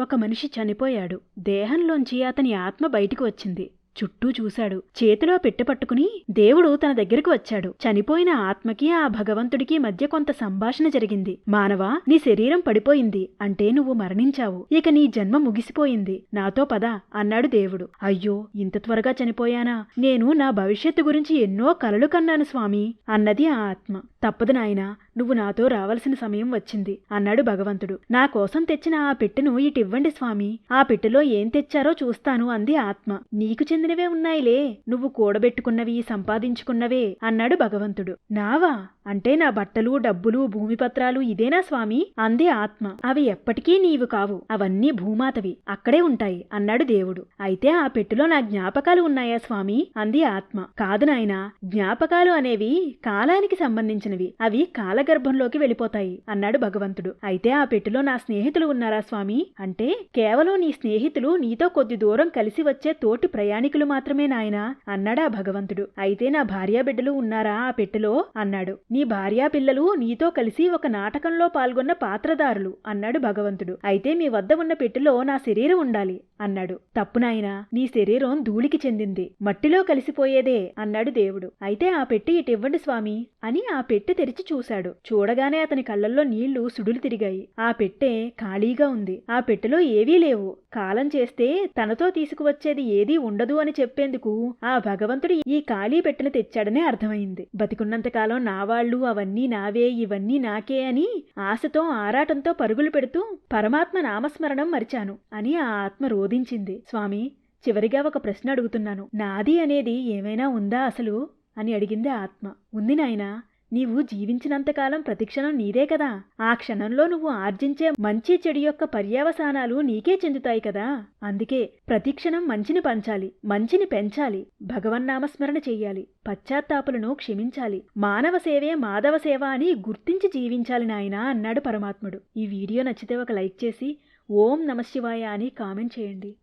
ఒక మనిషి చనిపోయాడు. దేహంలోంచి అతని ఆత్మ బయటికి వచ్చింది. చుట్టూ చూశాడు. చేతిలో పెట్టె పట్టుకుని దేవుడు తన దగ్గరకు వచ్చాడు. చనిపోయిన ఆత్మకి ఆ భగవంతుడికి మధ్య కొంత సంభాషణ జరిగింది. మానవా నీ శరీరం పడిపోయింది. అంటే నువ్వు మరణించావు. ఇక నీ జన్మ ముగిసిపోయింది. నాతో పద అన్నాడు దేవుడు. అయ్యో ఇంత త్వరగా చనిపోయానా? నేను నా భవిష్యత్తు గురించి ఎన్నో కలలు కన్నాను స్వామి అన్నది ఆ ఆత్మ. తప్పదు నాయనా నువ్వు నాతో రావలసిన సమయం వచ్చింది అన్నాడు భగవంతుడు. నా కోసం తెచ్చిన ఆ పెట్టెను ఇటివ్వండి స్వామి. ఆ పెట్టెలో ఏం తెచ్చారో చూస్తాను అంది ఆత్మ. నీకు చెందినవే ఉన్నాయిలే. నువ్వు కూడబెట్టుకున్నవి సంపాదించుకున్నవే అన్నాడు భగవంతుడు. నావా? అంటే నా బట్టలు డబ్బులు భూమి పత్రాలు ఇదేనా స్వామి? అంది ఆత్మ. అవి ఎప్పటికీ నీవు కావు. అవన్నీ భూమాతవి. అక్కడే ఉంటాయి అన్నాడు దేవుడు. అయితే ఆ పెట్టెలో నా జ్ఞాపకాలు ఉన్నాయా స్వామి? అంది ఆత్మ. కాదు నాయనా. జ్ఞాపకాలు అనేవి కాలానికి సంబంధించినవి. అవి కాలగర్భంలోకి వెళ్ళిపోతాయి అన్నాడు భగవంతుడు. అయితే ఆ పెట్టెలో నా స్నేహితులు ఉన్నారా స్వామి? అంటే కేవలం నీ స్నేహితులు నీతో కొద్ది దూరం కలిసి వచ్చే తోటి ప్రయాణికులు మాత్రమే నాయనా అన్నాడు ఆ భగవంతుడు. అయితే నా భార్యా బిడ్డలు ఉన్నారా ఆ పెట్టెలో? అన్నాడు. నీ భార్యా పిల్లలు నీతో కలిసి ఒక నాటకంలో పాల్గొన్న పాత్రదారులు అన్నాడు భగవంతుడు. అయితే మీ వద్ద ఉన్న పెట్టెలో నా శరీరం ఉండాలి అన్నాడు. తప్పు నాయనా నీ శరీరం ధూళికి చెందింది. మట్టిలో కలిసిపోయేదే అన్నాడు దేవుడు. అయితే ఆ పెట్టి ఇటివ్వండి స్వామి అని ఆ పెట్టె తెరిచి చూశాడు. చూడగానే అతని కళ్ళల్లో నీళ్ళు సుడులు తిరిగాయి. ఆ పెట్టె ఖాళీగా ఉంది. ఆ పెట్టెలో ఏవీ లేవు. కాలం చేస్తే తనతో తీసుకువచ్చేది ఏదీ ఉండదు అని చెప్పేందుకు ఆ భగవంతుడు ఈ ఖాళీ పెట్టెను తెచ్చాడనే అర్థమైంది. బతికున్నంతకాలం నా వాళ్ళు అవన్నీ నావే ఇవన్నీ నాకే అని ఆశతో ఆరాటంతో పరుగులు పెడుతూ పరమాత్మ నామస్మరణం మరిచాను అని ఆ ఆత్మ రోధించింది. స్వామి చివరిగా ఒక ప్రశ్న అడుగుతున్నాను. నాది అనేది ఏమైనా ఉందా అసలు? అని అడిగింది ఆత్మ. ఉంది నాయనా నీవు జీవించినంతకాలం ప్రతిక్షణం నీదే కదా. ఆ క్షణంలో నువ్వు ఆర్జించే మంచి చెడు యొక్క పర్యవసానాలు నీకే చెందుతాయి కదా. అందుకే ప్రతిక్షణం మంచిని పంచాలి మంచిని పెంచాలి భగవన్నామస్మరణ చెయ్యాలి పశ్చాత్తాపులను క్షమించాలి మానవ సేవే మాధవ సేవ అని గుర్తించి జీవించాలి నాయనా అన్నాడు పరమాత్ముడు. ఈ వీడియో నచ్చితే ఒక లైక్ చేసి ఓం నమశివాయ అని కామెంట్ చేయండి.